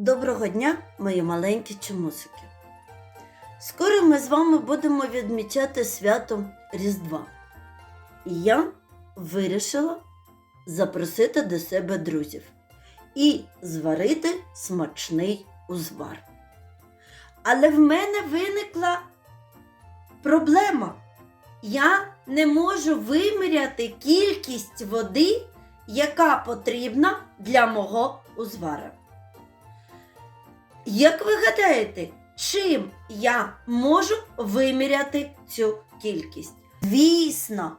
Доброго дня, мої маленькі чомусики. Скоро ми з вами будемо відмічати свято Різдва. І я вирішила запросити до себе друзів і зварити смачний узвар. Але в мене виникла проблема. Я не можу виміряти кількість води, яка потрібна для мого узвара. Як ви гадаєте, чим я можу виміряти цю кількість? Звісно,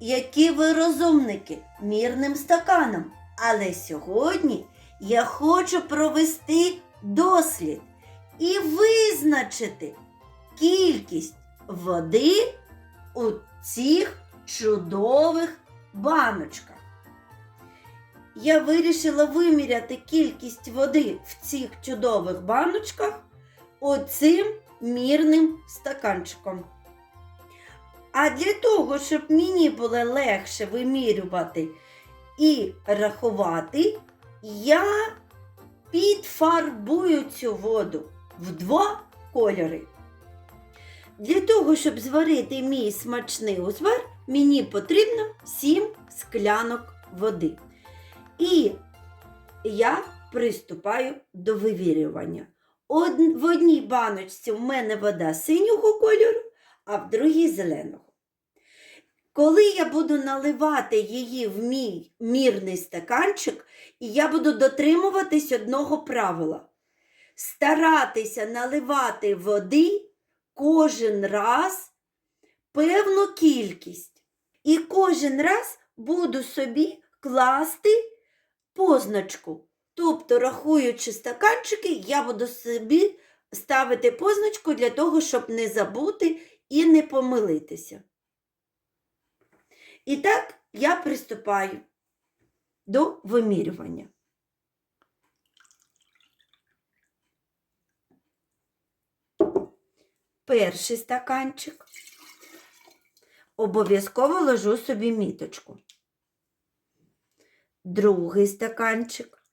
які ви розумники мірним стаканом. Але сьогодні я хочу провести дослід і визначити кількість води у цих чудових баночках. Я вирішила виміряти кількість води в цих чудових баночках оцим мірним стаканчиком. А для того, щоб мені було легше вимірювати і рахувати, я підфарбую цю воду в два кольори. Для того, щоб зварити мій смачний узвар, мені потрібно 7 склянок води. І я приступаю до вивірювання. В одній баночці в мене вода синього кольору, а в другій зеленого. Коли я буду наливати її в мій мірний стаканчик, і я буду дотримуватись одного правила. Старатися наливати води кожен раз певну кількість. І кожен раз буду собі класти позначку. Тобто, рахуючи стаканчики, я буду собі ставити позначку для того, щоб не забути і не помилитися. І так я приступаю до вимірювання. Перший стаканчик. Обов'язково ложу собі міточку. Другий стаканчик.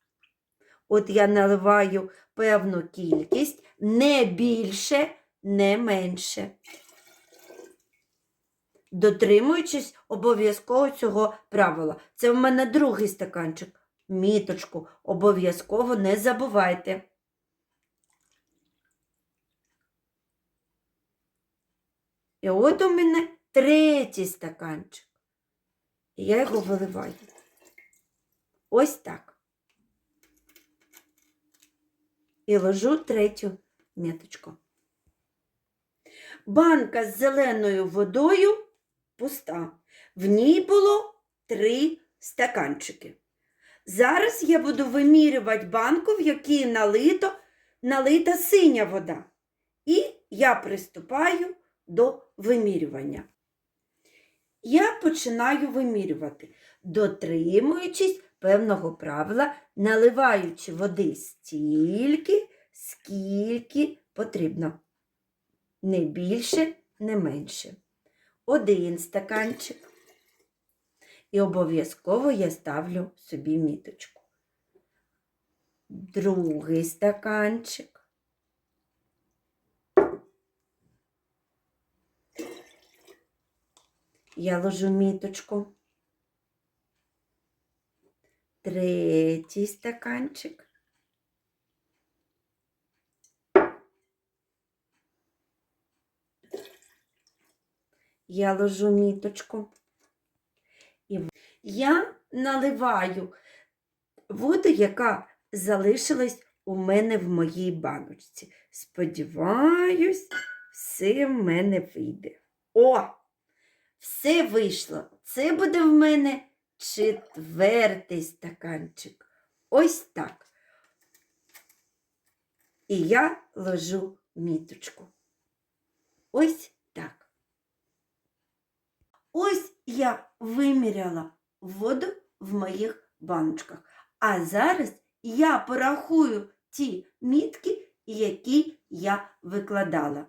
От я наливаю певну кількість, не більше, не менше. Дотримуючись обов'язково цього правила. Це в мене другий стаканчик. Міточку обов'язково не забувайте. І от у мене третій стаканчик. І я його виливаю. Ось так. І ложу третю міточку. Банка з зеленою водою пуста. В ній було три стаканчики. Зараз я буду вимірювати банку, в якій налито, налита синя вода. І я приступаю до вимірювання. Я починаю вимірювати, дотримуючись певного правила, наливаючи води стільки, скільки потрібно. Не більше, не менше. Один стаканчик. І обов'язково я ставлю собі міточку. Другий стаканчик. Я ложу міточку. Третій стаканчик. Я ложу міточку. І я наливаю воду, яка залишилась у мене в моїй баночці. Сподіваюсь, все в мене вийде. О! Все вийшло. Це буде в мене четвертий стаканчик. Ось так. І я ложу міточку. Ось так. Ось я виміряла воду в моїх баночках. А зараз я порахую ті мітки, які я викладала.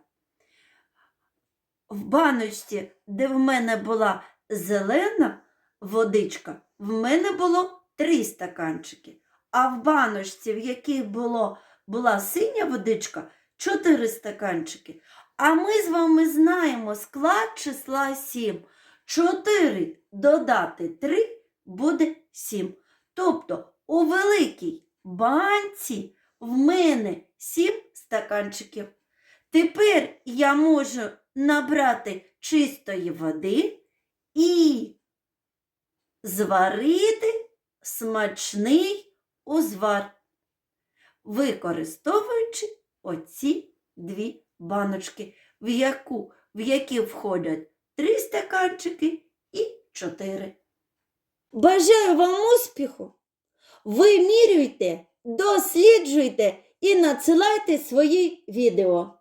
В баночці, де в мене була зелена водичка, в мене було три стаканчики. а в баночці, в якій було, була синя водичка, 4 стаканчики. А ми з вами знаємо склад числа 7. 4 додати 3 буде 7. Тобто у великій банці в мене 7 стаканчиків. Тепер я можу набрати чистої води і зварити смачний узвар, використовуючи оці дві баночки, в, яку, в які входять три стаканчики і чотири. Бажаю вам успіху! Вимірюйте, досліджуйте і надсилайте свої відео.